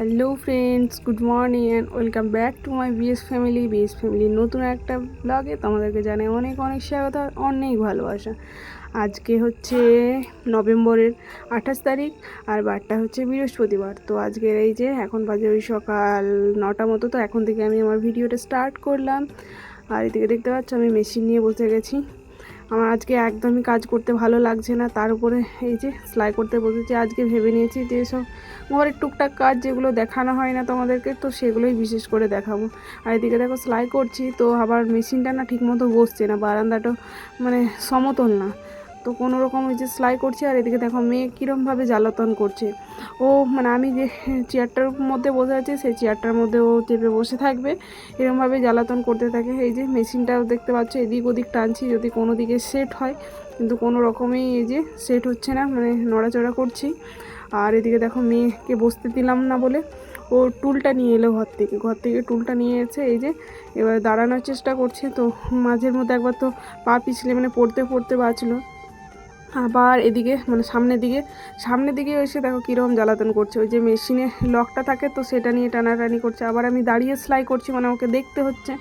Hello friends, good morning and welcome back to my BS family. BS ফ্যামিলির নতুন একটা ব্লগে তোমাদেরকে জানাই অনেক অনেক স্বাগত আর অনেক ভালোবাসা। আজকে হচ্ছে নভেম্বরের আঠাশ তারিখ আর বারটা হচ্ছে বৃহস্পতিবার। তো আজকের এই যে এখন বাজে ওই সকাল নটা মতো, তো এখন থেকে আমি আমার ভিডিওটা স্টার্ট করলাম। আর এদিকে দেখতে পাচ্ছ আমি মেশিন নিয়ে বসে গেছি। আমার আজকে একদমই কাজ করতে ভালো লাগছে না, তার উপরে এই যে সেলাই করতে বসেছি, আজকে ভেবে নিয়েছি যে সব ঘরের টুকটাক কাজ যেগুলো দেখানো হয় না তোমাদেরকে, তো সেগুলোই বিশেষ করে দেখাবো। আর এদিকে দেখো সেলাই করছি, তো আবার মেশিনটা না ঠিকমতো বসছে না, বারান্দাটা মানে সমতল না। তো কোনো রকম ওই যে সেলাই করছি, আর এদিকে দেখো মেয়ে কীরমভাবে জ্বালাতন করছে। ও মানে আমি যে চেয়ারটার মধ্যে বসে আছি, সেই চেয়ারটার মধ্যে ও চেপে বসে থাকবে। এরমভাবে জ্বালাতন করতে থাকে। এই যে মেশিনটাও দেখতে পাচ্ছ, এদিক ওদিক টানছি যদি কোনো দিকে সেট হয়। কিন্তু কোনো রকমেই এই যে সেট হচ্ছে না মানে নড়াচড়া করছি। আর এদিকে দেখো মেয়েকে বসতে দিলাম না বলে ও টুলটা নিয়ে এলো ঘর থেকে। ঘর থেকে টুলটা নিয়ে এসে এই যে এবার দাঁড়ানোর চেষ্টা করছে। তো মাঝের মধ্যে একবার তো পা পিছলে মানে পড়তে পড়তে বাঁচলো। আবার এদিকে মানে সামনের দিকে সামনের দিকে এসে দেখো কীরকম জ্বালাতন করছে। ওই যে মেশিনে লকটা থাকে তো সেটা নিয়ে টানাটানি করছে। আবার আমি দাঁড়িয়ে সেলাই করছি মানে ওকে দেখতে হচ্ছে।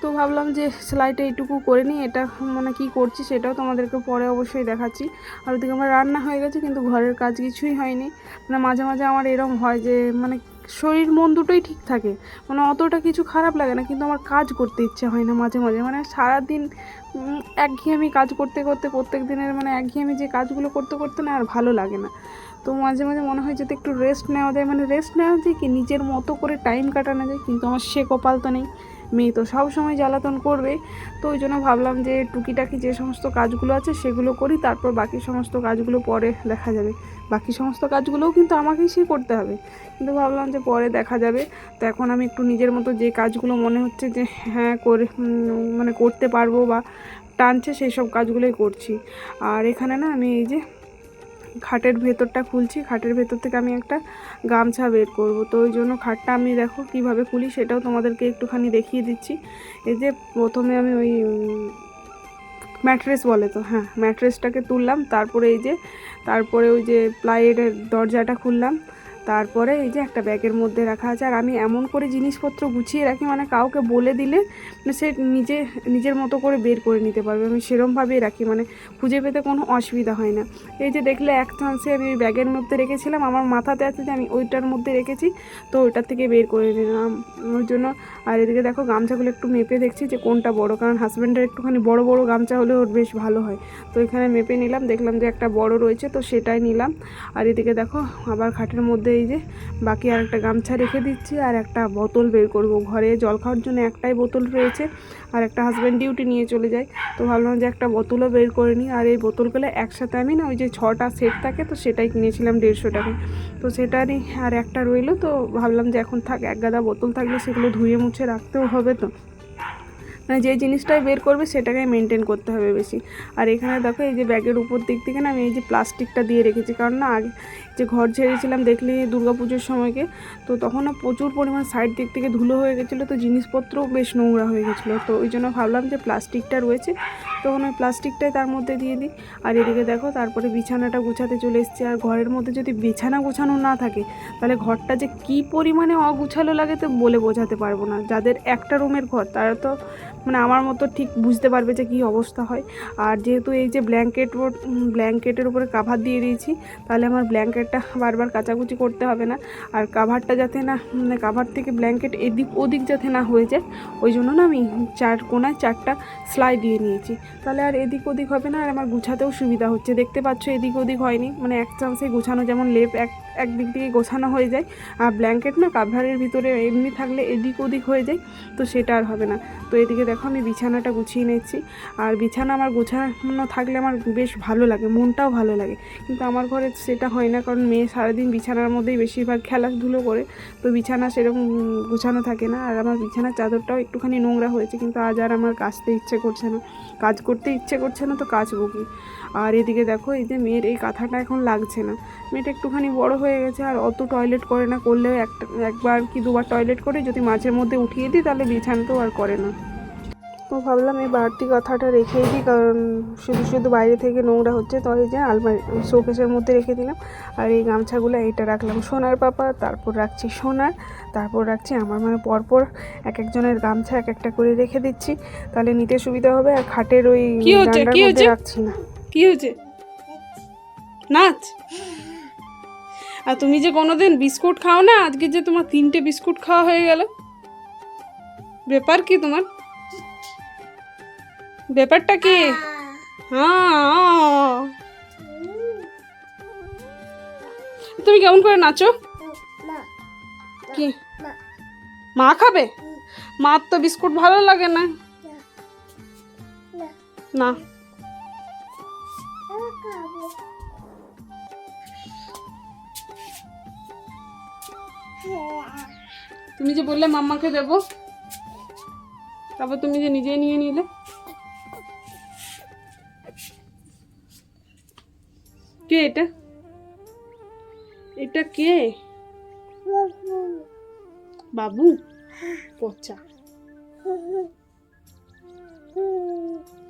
তো ভাবলাম যে সেলাইটা এইটুকু করে নিই, এটা মানে কি করছি সেটাও তোমাদেরকে পরে অবশ্যই দেখাচ্ছি। আর ওদিকে আমার রান্না হয়ে গেছে, কিন্তু ঘরের কাজ কিছুই হয়নি। মানে মাঝে মাঝে আমার এরম হয় যে মানে শরীর মন দুটোই ঠিক থাকে। মানে অতটা কিছু খারাপ লাগে না, কিন্তু আমার কাজ করতে ইচ্ছে হয় না মাঝে মাঝে। মানে সারাদিন একঘেয়েমি কাজ করতে করতে প্রত্যেক দিনের মানে একঘেয়েমি যে কাজগুলো করতে করতে না আর ভালো লাগে না। তো মাঝে মাঝে মনে হয় যদি একটু রেস্ট নেওয়া যায় মানে রেস্ট নেওয়া যায় কি নিজের মতো করে টাইম কাটানো যায়, কিন্তু আমার সে কপাল তো নেই। মেয়ে তো সব সময় জ্বালাতন করবে। তো ওই জন্য ভাবলাম যে টুকিটাকি যে সমস্ত কাজগুলো আছে সেগুলো করি, তারপর বাকি সমস্ত কাজগুলো পরে দেখা যাবে। বাকি সমস্ত কাজগুলোও কিন্তু আমাকেই সে করতে হবে। কিন্তু ভাবলাম যে পরে দেখা যাবে। তো এখন আমি একটু নিজের মতো যে কাজগুলো মনে হচ্ছে যে হ্যাঁ করে মানে করতে পারব বা টানছে সেই সব কাজগুলোই করছি। আর এখানে না আমি এই যে খাটের ভেতরটা খুলছি, খাটের ভেতর থেকে আমি একটা গামছা বের করব। তো ওই জন্য খাটটা আমি দেখো কীভাবে খুলি সেটাও তোমাদেরকে একটুখানি দেখিয়ে দিচ্ছি। এই যে প্রথমে আমি ওই ম্যাট্রেস বলে তো হ্যাঁ ম্যাট্রেসটাকে তুললাম, তারপরে এই যে, তারপরে ওই যে প্লাইয়ের দরজাটা খুললাম। তারপরে এই যে একটা ব্যাগের মধ্যে রাখা আছে, আর আমি এমন করে জিনিসপত্র গুছিয়ে রাখি মানে কাউকে বলে দিলে সে নিজে, নিজের মতো করে বের করে নিতে পারবে। আমি সেরমভাবেই রাখি মানে খুঁজে পেতে কোনো অসুবিধা হয় না। এই যে দেখলে এক চান্সে আমি ওই ব্যাগের মধ্যে রেখেছিলাম, আমার মাথাতে আছে যে আমি ওইটার মধ্যে রেখেছি, তো ওইটার থেকে বের করে নিলাম। ওই জন্য, আর এদিকে দেখো গামছাগুলো একটু মেপে দেখছি যে কোনটা বড়, কারণ হাজব্যান্ডের একটুখানি বড় বড় গামছা হলে ওর বেশ ভালো হয়। তো এখানে মেপে নিলাম, দেখলাম যে একটা বড় রয়েছে, তো সেটাই নিলাম। আর এদিকে দেখো, আবার খাটের মধ্যে এই যে, বাকি আর একটা গামছা রেখে দিচ্ছি আর একটা বোতল বের করব ঘরে। জল খাওয়ার জন্য একটাই বোতল রয়েছে আর একটা হাজব্যান্ড ডিউটি নিয়ে চলে যায়। তো ভাবলাম যে একটা বোতলও বের করে নিই। আর এই বোতলগুলো একসাথে আমি না ওই যে ছটা সেট থাকে, তো সেটাই কিনেছিলাম দেড়শো টাকায় তো সেটারই আর একটা রইল, তো ভাবলাম যে এখন থাক, এক গাদা বোতল থাকলে সেগুলো ধুয়ে মুছে রাখতেও হবে তো। মানে যে জিনিসটাই বের করবে সেটাকে মেনটেন করতে হবে বেশি। আর এখানে দেখো এই যে ব্যাগের উপর দিক থেকে না আমি এই যে প্লাস্টিকটা দিয়ে রেখেছি। কারণ না আগে যে ঘর ছেড়েছিলাম দেখলি পুজোর সময়কে, তো তখন না প্রচুর পরিমাণ সাইড দিক থেকে ধুলো হয়ে গেছিল, তো জিনিসপত্রও বেশ নোংরা হয়ে গেছিল। তো ওই জন্য ভাবলাম যে প্লাস্টিকটা রয়েছে, তখন ওই প্লাস্টিকটাই তার মধ্যে দিয়ে দিই। আর এদিকে দেখো, তারপরে বিছানাটা গুছাতে চলে এসেছি। আর ঘরের মধ্যে যদি বিছানা গোছানো না থাকে, তাহলে ঘরটা যে কী পরিমাণে অগুছালো লাগে তো বলে বোঝাতে পারব না। যাদের একটা রুমের ঘর, তারা তো মানে আমার মতো ঠিক বুঝতে পারবে যে কী অবস্থা হয়। আর যেহেতু এই যে ব্ল্যাঙ্কেট ব্ল্যাঙ্কেটের উপরে কাভার দিয়ে দিয়েছি, তাহলে আমার ব্ল্যাঙ্কেটটা বারবার কাচাকুচি করতে হবে না। আর কাভারটা যাতে না মানে কাভার থেকে ব্ল্যাঙ্কেট এদিক ওদিক যাতে না হয়ে যায়, ওই জন্য না আমি চার কোনায় চারটা সেলাই দিয়ে নিয়েছি। তাহলে আর এদিক ওদিক হবে না, আর আমার গুছাতেও সুবিধা হচ্ছে। দেখতে পাচ্ছ এদিক ওদিক হয়নি মানে এক চান্সে গুছানো যেমন লেপ, এক একদিক থেকে গোছানো হয়ে যায়। আর ব্ল্যাঙ্কেট না কাভারের ভিতরে এমনি থাকলে এদিক ওদিক হয়ে যায়, তো সেটা আর হবে না। তো এদিকে দেখো আমি বিছানাটা গুছিয়ে নিচ্ছি আর বিছানা আমার গোছানো থাকলে আমার বেশ ভালো লাগে, মনটাও ভালো লাগে। কিন্তু আমার ঘরে সেটা হয় না, কারণ মেয়ে সারাদিন বিছানার মধ্যেই বেশিরভাগ খেলাধুলো করে, তো বিছানা সেরকম গোছানো থাকে না। আর আমার বিছানার চাদরটাও একটুখানি নোংরা হয়েছে, কিন্তু আজ আর আমার কাচতে ইচ্ছে করছে না। কাজ করতে ইচ্ছে করছে না, তো কাচবো কি? আর এদিকে দেখো এই যে মেয়ের এই কাঁথাটা এখন লাগছে না। মেয়েটা একটুখানি বড় হয়ে গেছে আর অত টয়লেট করে না করলেও একটা একবার কি দুবার টয়লেট করে যদি মাঝের মধ্যে উঠিয়ে দিই তাহলে বিছানাতেও আর করে না। তো ভাবলাম এই বাড়তি কথাটা রেখেই দিই কারণ শুধু শুধু বাইরে থেকে নোংরা হচ্ছে তো এই যে আলমারি শোকেসের মধ্যে রেখে দিলাম। আর এই গামছাগুলো এইটা রাখলাম সোনার পাপা তারপর রাখছি সোনার তারপর রাখছি আমার মানে পরপর এক একজনের গামছা এক একটা করে রেখে দিচ্ছি। তাহলে নিতে সুবিধা হবে আর খাটের ওই? রাখছি না। কি হয়েছে? নাচ? আর তুমি যে কোনোদিন বিস্কুট খাও না, আজকে যে তোমার তিনটে বিস্কুট খাওয়া হয়ে গেল। ব্যাপার কি তোমার? ব্যাপারটা কি? হ্যাঁ। তুমি কেমন করে নাচো? কি? মা খাবে? মার তো বিস্কুট ভালো লাগে না। না। তুমি যে বললে মাম্মাকে দেবো, তারপর তুমি যে নিজে নিয়ে নিলে। কে এটা? এটা কে? বাবু? পচা।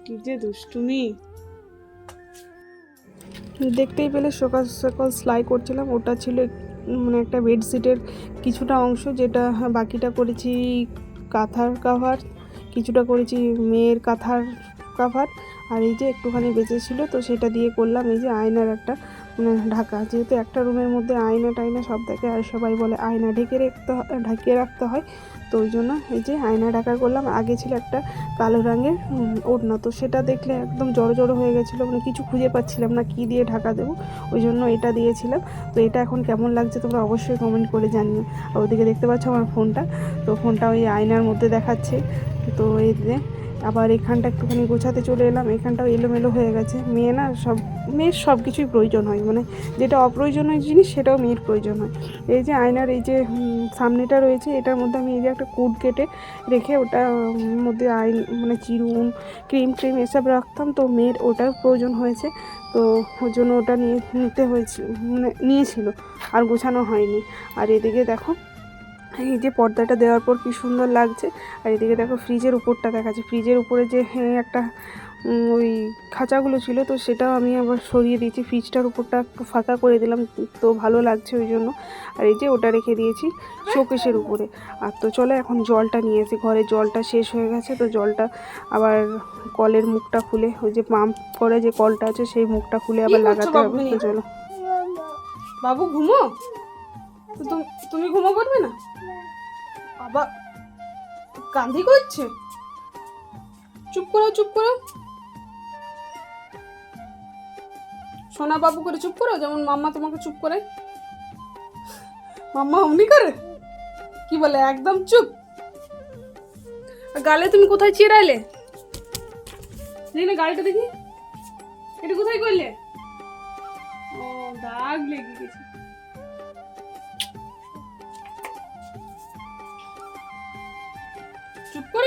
কি যে দুষ্টুমি। দেখতেই পেলে সকাল সকাল সেলাই করছিলাম, ওটা ছিল মানে একটা বেডশিটের কিছুটা অংশ যেটা বাকিটা করেছি কাঁথার কাভার কিছুটা করেছি মেয়ের কাঁথার কাভার আর এই যে একটুখানি বেঁচে ছিল তো সেটা দিয়ে করলাম, এই যে আয়নার একটা ঢাকা। যেহেতু একটা রুমের মধ্যে আয়না টায়না সব থাকে আর সবাই বলে আয়না ঢেকে রাখতে হয় ঢাকিয়ে রাখতে হয়, তো ওই জন্য এই যে আয়না ঢাকা করলাম। আগে ছিল একটা কালো রঙের ওড়না, তো সেটা দেখলে একদম জড়ো জড়ো হয়ে গেছিল মানে কিছু খুঁজে পাচ্ছিলাম না কী দিয়ে ঢাকা দেবো, ওই জন্য এটা দিয়েছিলাম। তো এটা এখন কেমন লাগছে তোমরা অবশ্যই কমেন্ট করে জানিও। আর ওদিকে দেখতে পাচ্ছ আমার ফোনটা, তো ফোনটা ওই আয়নার মধ্যে দেখাচ্ছে, তো এই আবার এখানটা একটুখানি গোছাতে চলে এলাম, এখানটাও এলোমেলো হয়ে গেছে। মেয়ে না সব, মেয়ের সব কিছুই প্রয়োজন হয়। মানে যেটা অপ্রয়োজনীয় জিনিস সেটাও মেয়ের প্রয়োজন হয়। এই যে আয়নার এই যে সামনেটা রয়েছে, এটার মধ্যে আমি এই যে একটা কুট কেটে রেখে ওটা মধ্যে আইন মানে চিরুন, ক্রিম ট্রিম এসব রাখতাম। তো মেয়ের ওটার প্রয়োজন হয়েছে। তো ওর জন্য ওটা নিয়ে নিতে হয়েছে মানে নিয়েছিল। আর গোছানো হয়নি। আর এদিকে দেখো এই যে পর্দাটা দেওয়ার পর কি সুন্দর লাগছে। আর এদিকে দেখো ফ্রিজের উপরটা দেখাচ্ছে। ফ্রিজের উপরে যে হ্যাঁ, একটা ওই খাঁচাগুলো ছিল তো সেটাও আমি আবার সরিয়ে দিয়েছি। ফ্রিজটার উপরটা একটু ফাঁকা করে দিলাম তো ভালো লাগছে ওই জন্য। আর এই যে ওটা রেখে দিয়েছি শোকেশের উপরে। আর তো চলো এখন জলটা নিয়ে আসি। ঘরে জলটা শেষ হয়ে গেছে তো জলটা আবার কলের মুখটা খুলে ওই যে পাম্প করে যে কলটা আছে সেই মুখটা খুলে আবার লাগাতে হবে? তো চলো। বাবু ঘুমো? তুমি ঘুমো করবে না? বাবা কান্দি করছে? চুপ করো চুপ করো। সোনা বাবু করে চুপ করো, যেমন মাম্মা তোমাকে চুপ করে। মাম্মা অমনি করে? কি বলে, একদম চুপ। গালে তুমি কোথায় চিরাইলে না গাড়িটা দেখি? এটা কোথায় করলে? ও, দাগ লেগে গেছে।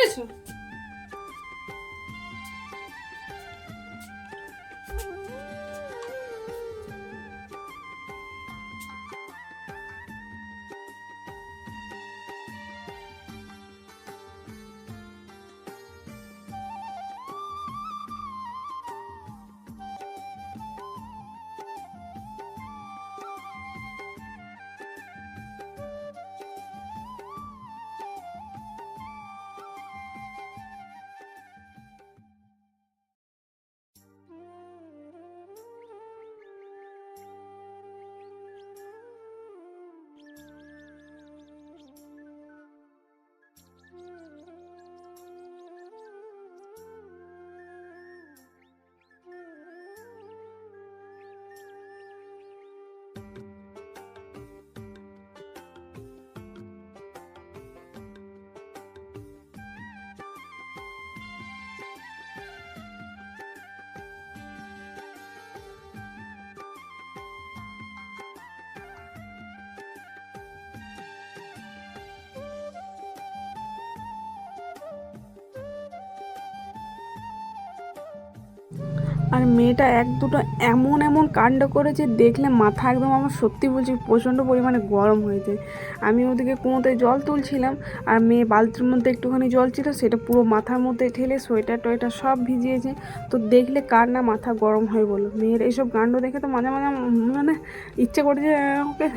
চুপ করেছ আর মেয়েটা এক দুটো এমন এমন কাণ্ড করেছে, দেখলে মাথা একদম আমার সত্যি বলছি প্রচণ্ড পরিমাণে গরম হয়েছে আমি ওদিকে কুঁয়োতে জল তুলছিলাম, আর মেয়ে বালতির মধ্যে একটুখানি জল ছিল, সেটা পুরো মাথার মধ্যে ঠেলে সোয়েটার টোয়েটার সব ভিজিয়েছে। তো দেখলে কার না মাথা গরম হয় বলো। মেয়ের এইসব কাণ্ড দেখে তো মাঝে মাঝে মানে ইচ্ছে করে যে ওকে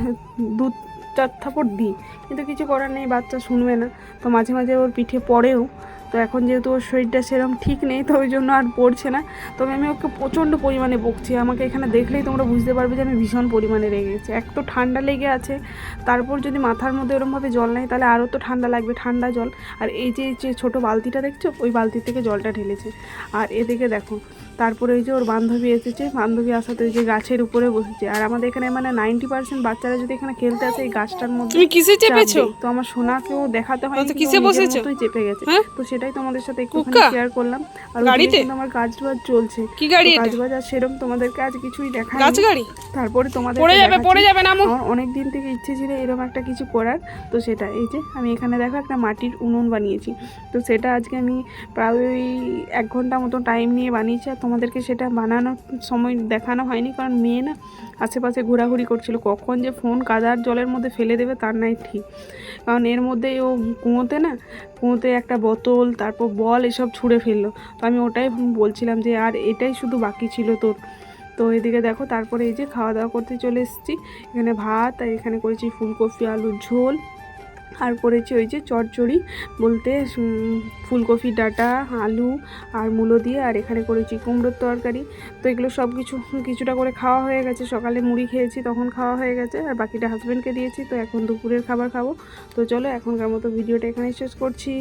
দু চার থাপড় দিই, কিন্তু কিছু করার নেই, বাচ্চা শুনবে না। তো মাঝে মাঝে ওর পিঠে পড়েও তো এখন যেহেতু ওর শরীরটা সেরকম ঠিক নেই, তো ওই জন্য আর পড়ছে না। তবে আমি ওকে প্রচণ্ড পরিমাণে বকছি। আমাকে এখানে দেখলেই তোমরা বুঝতে পারবে যে আমি ভীষণ পরিমাণে রেগে গেছি। এক তো ঠান্ডা লেগে আছে, তারপর যদি মাথার মধ্যে ওরমভাবে জল নেয় তাহলে আরও তো ঠান্ডা লাগবে, ঠান্ডা জল। আর এই যে যে ছোটো বালতিটা দেখছ, ওই বালতি থেকে জলটা ঢেলেছে। আর এদিকে দেখো তারপরে ওই যে ওর বান্ধবী এসেছে বান্ধবী আসাতে ওই যে গাছের উপরে বসেছে। আর আমাদের এখানে মানে নাইনটি পার্সেন্ট বাচ্চারা যদি এখানে খেলতে আসে এই গাছটার মধ্যে তুমি কিসে চেপেছো? তো আমার সোনাকেও দেখাতে হয় তো কিসে বসেছো? তুই চেপে গেছে। হ্যাঁ? তো সেটাই তোমাদের সাথে একটু শেয়ার করলাম। আর? গাড়িতে? আমার কাজ বাজ চলছে। কি গাড়ি কাজ বাজ আর সেরকম তোমাদেরকে আজ কিছুই দেখাই গাছ গাড়ি? তারপরে তোমাদের পড়ে যাবে পড়ে যাবে না আমার অনেক দিন থেকে ইচ্ছে ছিল এরকম একটা কিছু করার। তো সেটা এই যে আমি এখানে দেখো একটা মাটির উনুন বানিয়েছি। তো সেটা আজকে আমি প্রায় ওই এক ঘণ্টা মতো টাইম নিয়ে বানিয়েছি। আর তোমাদেরকে সেটা বানানোর সময় দেখানো হয়নি, কারণ মেয়ে না আশেপাশে ঘোরাঘুরি করছিল। কখন যে ফোন কাদার জলের মধ্যে ফেলে দেবে তার নাই ঠিক। কারণ এর মধ্যে ও কুঁয়োতে না, কুঁয়োতে একটা বোতল, তারপর বল এসব ছুঁড়ে ফেলল। তো আমি ওটাই বলছিলাম যে, আর এটাই শুধু বাকি ছিল তোর। তো এদিকে দেখো, তারপরে এই যে খাওয়া দাওয়া করতে চলে এসেছি। এখানে ভাত, আর এখানে করেছি ফুলকপি, আলুর ঝোল। আর করেছি ওই যে চটচড়ি বলতে ফুলকপি, ডাটা, আলু আর মূলো দিয়ে, আর এখানে করেছি কুমড়োর তরকারি। তো এগুলো সব কিছু, কিছুটা করে খাওয়া হয়ে গেছে। সকালে মুড়ি খেয়েছি, তখন খাওয়া হয়ে গেছে। আর বাকিটা হাজব্যান্ডকে দিয়েছি, তো এখন দুপুরের খাবার খাব। তো চলো, এখনকার মতো ভিডিওটা এখানে শেষ করছি।